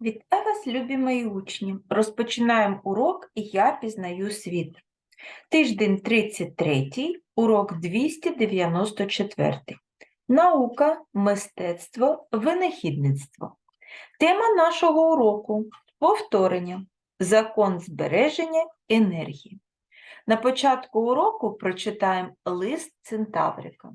Вітаю вас, любі мої учні! Розпочинаємо урок «Я пізнаю світ». Тиждень 33, урок 294. Наука, мистецтво, винахідництво. Тема нашого уроку – повторення. Закон збереження енергії. На початку уроку прочитаємо лист Центаврика.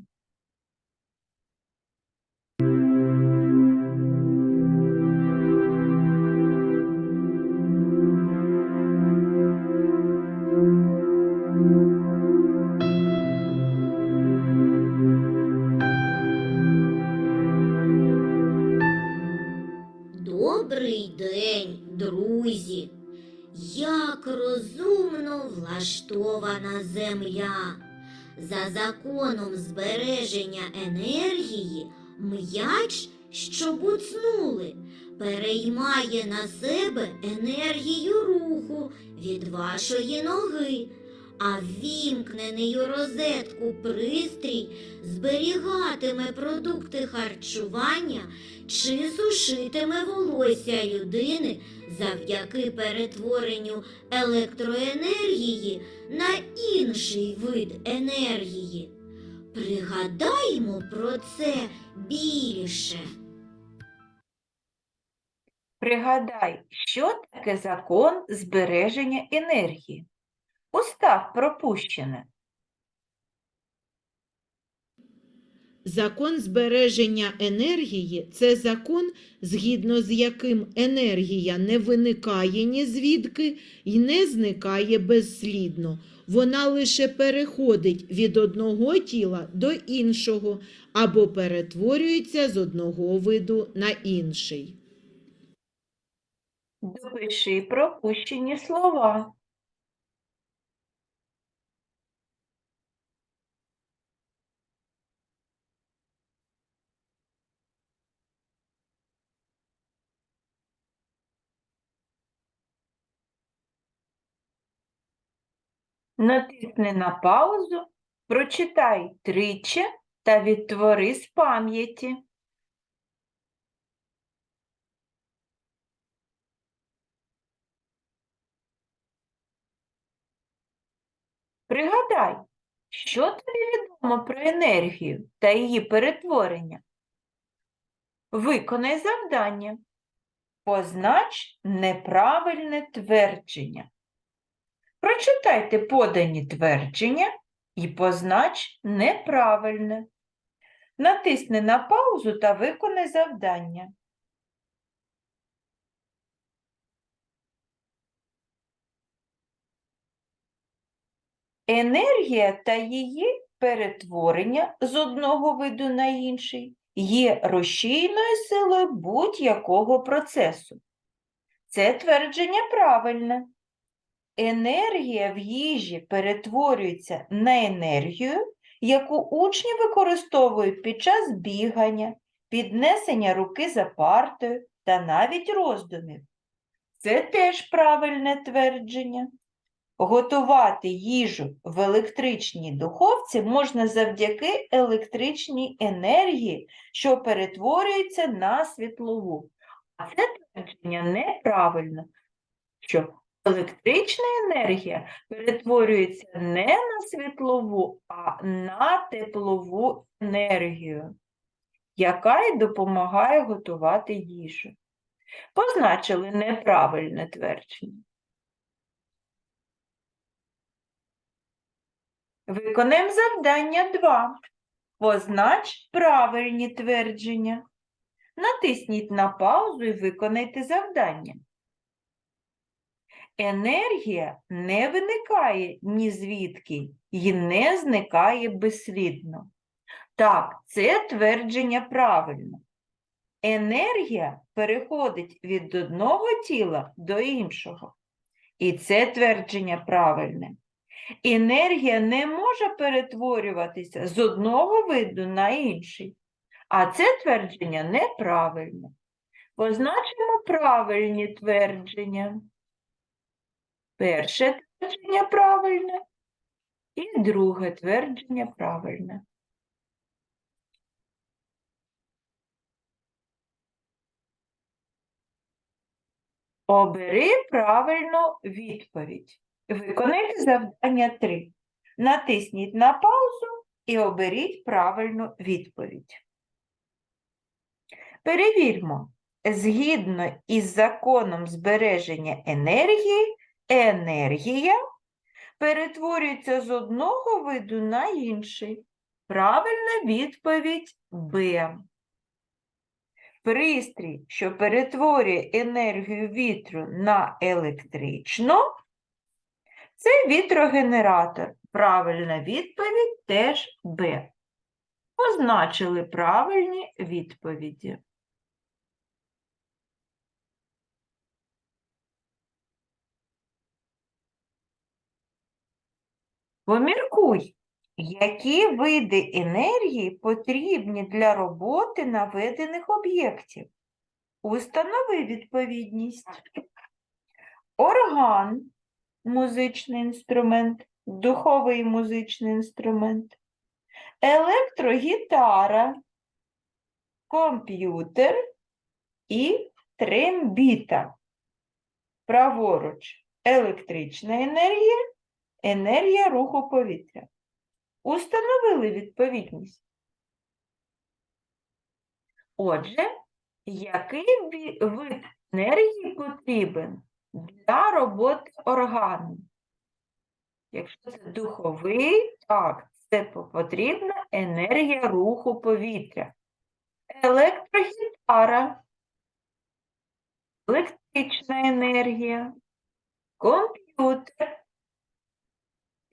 Земля. За законом збереження енергії м'яч, що буцнули, переймає на себе енергію руху від вашої ноги, а ввімкнений у розетку пристрій зберігатиме продукти харчування чи сушитиме волосся людини завдяки перетворенню електроенергії на інший вид енергії. Пригадаймо про це більше. Пригадай, що таке закон збереження енергії? Устав пропущене. Закон збереження енергії це закон, згідно з яким енергія не виникає ні звідки і не зникає безслідно. Вона лише переходить від одного тіла до іншого або перетворюється з одного виду на інший. Допиши пропущені слова. Натисни на паузу, прочитай тричі та відтвори з пам'яті. Пригадай, що тобі відомо про енергію та її перетворення? Виконай завдання. Познач неправильне твердження. Прочитайте подані твердження і познач неправильне. Натисни на паузу та виконай завдання. Енергія та її перетворення з одного виду на інший є рушійною силою будь-якого процесу. Це твердження правильне. Енергія в їжі перетворюється на енергію, яку учні використовують під час бігання, піднесення руки за партою та навіть роздумів. Це теж правильне твердження. Готувати їжу в електричній духовці можна завдяки електричній енергії, що перетворюється на світлову. А це твердження неправильно, що електрична енергія перетворюється не на світлову, а на теплову енергію, яка й допомагає готувати їжу. Позначили неправильне твердження. Виконаємо завдання 2. Познач правильні твердження. Натисніть на паузу і виконайте завдання. Енергія не виникає ні звідки і не зникає безслідно. Так, це твердження правильно. Енергія переходить від одного тіла до іншого. І це твердження правильне. Енергія не може перетворюватися з одного виду на інший, а це твердження неправильне. Позначимо правильні твердження. Перше твердження правильне і друге твердження правильне. Обери правильну відповідь. Виконайте завдання 3. Натисніть на паузу і оберіть правильну відповідь. Перевірмо. Згідно із законом збереження енергії, енергія перетворюється з одного виду на інший. Правильна відповідь Б. Пристрій, що перетворює енергію вітру на електричну, це вітрогенератор. Правильна відповідь теж Б. Позначили правильні відповіді. Поміркуй, які види енергії потрібні для роботи наведених об'єктів? Установи відповідність. Орган музичний інструмент, духовий музичний інструмент, електрогітара, комп'ютер і трембіта. Праворуч електрична енергія, енергія руху повітря. Установили відповідність. Отже, який вид енергії потрібен для роботи органу? Якщо це духовий, так, це потрібна енергія руху повітря. Електрогітара, електрична енергія, комп'ютер,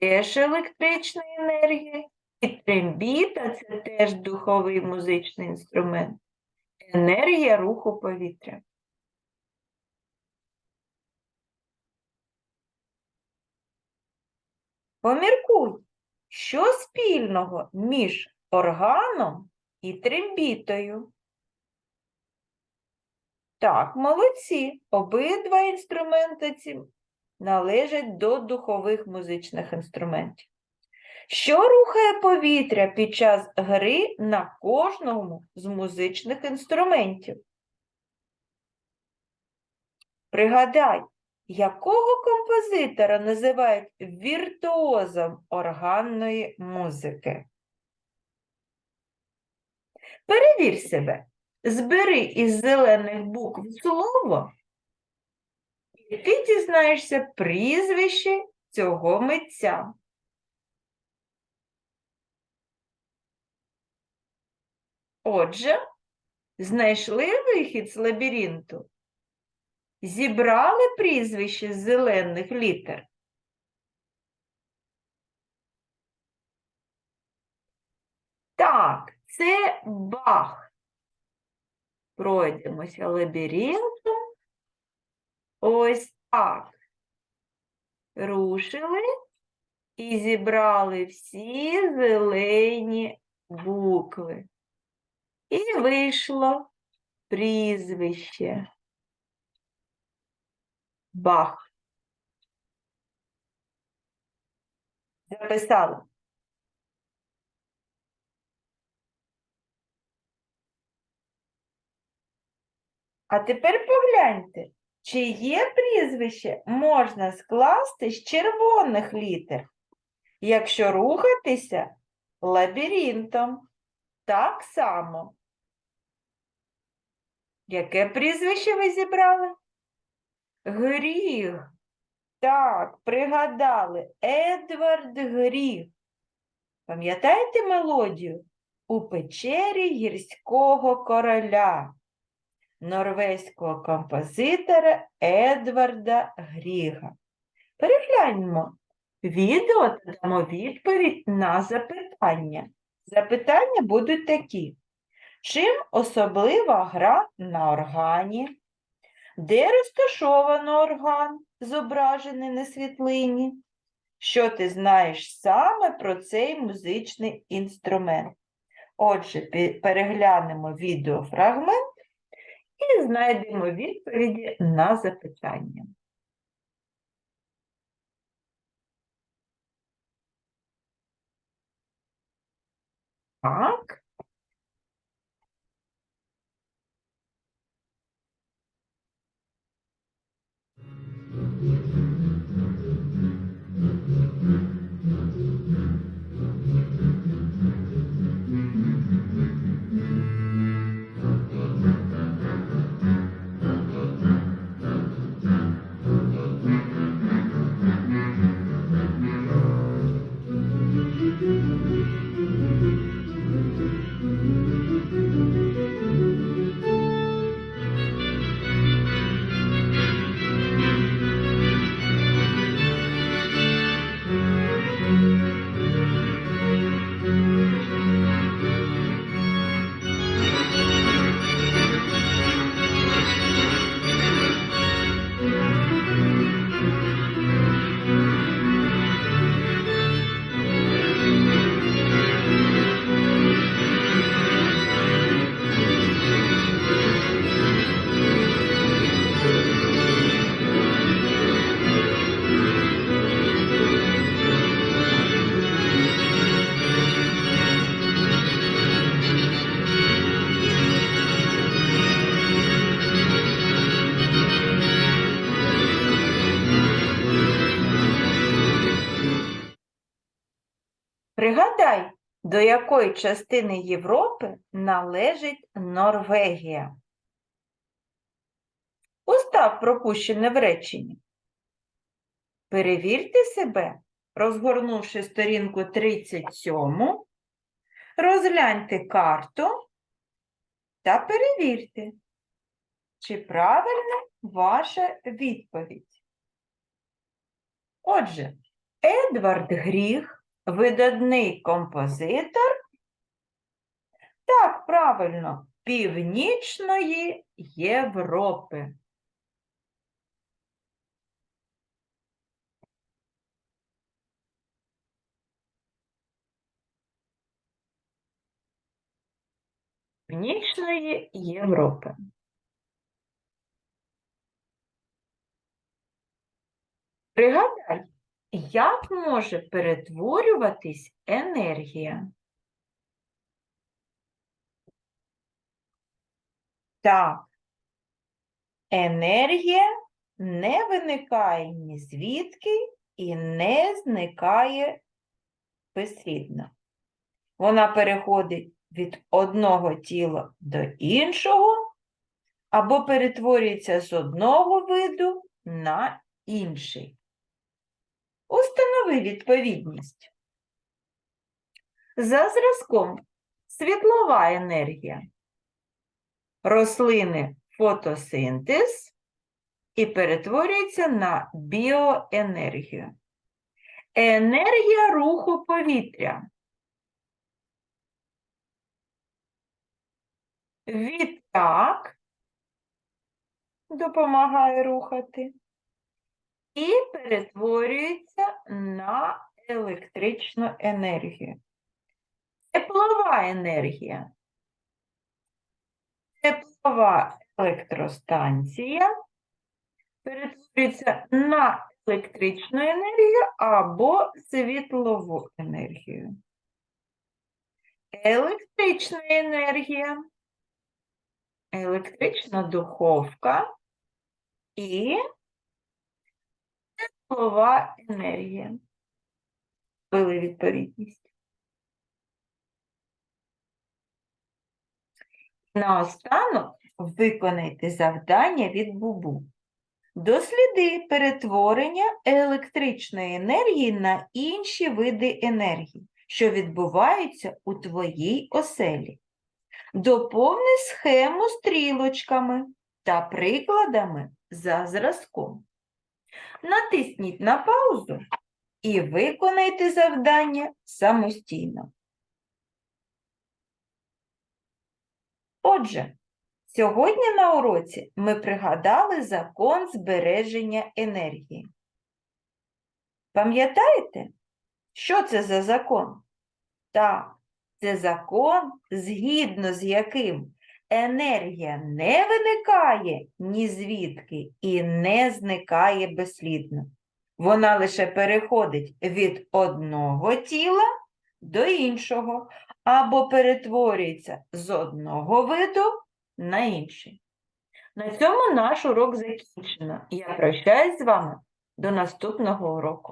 теж електрична енергія, і трембіта це теж духовий музичний інструмент. Енергія руху повітря. Поміркуй, що спільного між органом і трембітою? Так, молодці. Обидва інструменти належать до духових музичних інструментів. Що рухає повітря під час гри на кожному з музичних інструментів? Пригадай, якого композитора називають віртуозом органної музики? Перевір себе. Збери із зелених букв слово, і ти дізнаєшся прізвище цього митця. Отже, знайшли вихід з лабіринту? Зібрали прізвище з зелених літер? Так, це Бах. Пройдемося лабіринтом. Ось так. Рушили і зібрали всі зелені букви. І вийшло прізвище. Бах. Записали. А тепер погляньте, чиє прізвище можна скласти з червоних літер, якщо рухатися лабіринтом. Так само. Яке прізвище ви зібрали? Гріх. Так, пригадали. Едвард Гріх. Пам'ятаєте мелодію? У печері гірського короля норвезького композитора Едварда Гріга. Перегляньмо відео та дамо відповідь на запитання. Запитання будуть такі. Чим особлива гра на органі? Де розташовано орган, зображений на світлині? Що ти знаєш саме про цей музичний інструмент? Отже, переглянемо відеофрагмент і знайдемо відповіді на запитання. Так. До якої частини Європи належить Норвегія? Устав пропущене в реченні. Перевірте себе, розгорнувши сторінку 37, розгляньте карту та перевірте, чи правильна ваша відповідь. Отже, Едвард Гріх, видатний композитор, так, правильно, Північної Європи. Північної Європи. Пригадай, як може перетворюватись енергія? Так, енергія не виникає ні звідки і не зникає безслідно. Вона переходить від одного тіла до іншого або перетворюється з одного виду на інший. Установи відповідність. За зразком світлова енергія. Рослини фотосинтез і перетворюється на біоенергію. Енергія руху повітря. Вітряк допомагає рухати і перетворюється на електричну енергію. Теплова енергія. Теплова електростанція перетворюється на електричну енергію або світлову енергію. Електрична енергія, електрична духовка і теплова енергія. Ввели відповідність. Наостанок виконайте завдання від Бубу. Досліди перетворення електричної енергії на інші види енергії, що відбуваються у твоїй оселі. Доповни схему стрілочками та прикладами за зразком. Натисніть на паузу і виконайте завдання самостійно. Отже, сьогодні на уроці ми пригадали закон збереження енергії. Пам'ятаєте, що це за закон? Так, це закон, згідно з яким енергія не виникає ні звідки і не зникає безслідно. Вона лише переходить від одного тіла до іншого або перетворюється з одного виду на інший. На цьому наш урок закінчено. Я прощаюсь з вами до наступного уроку.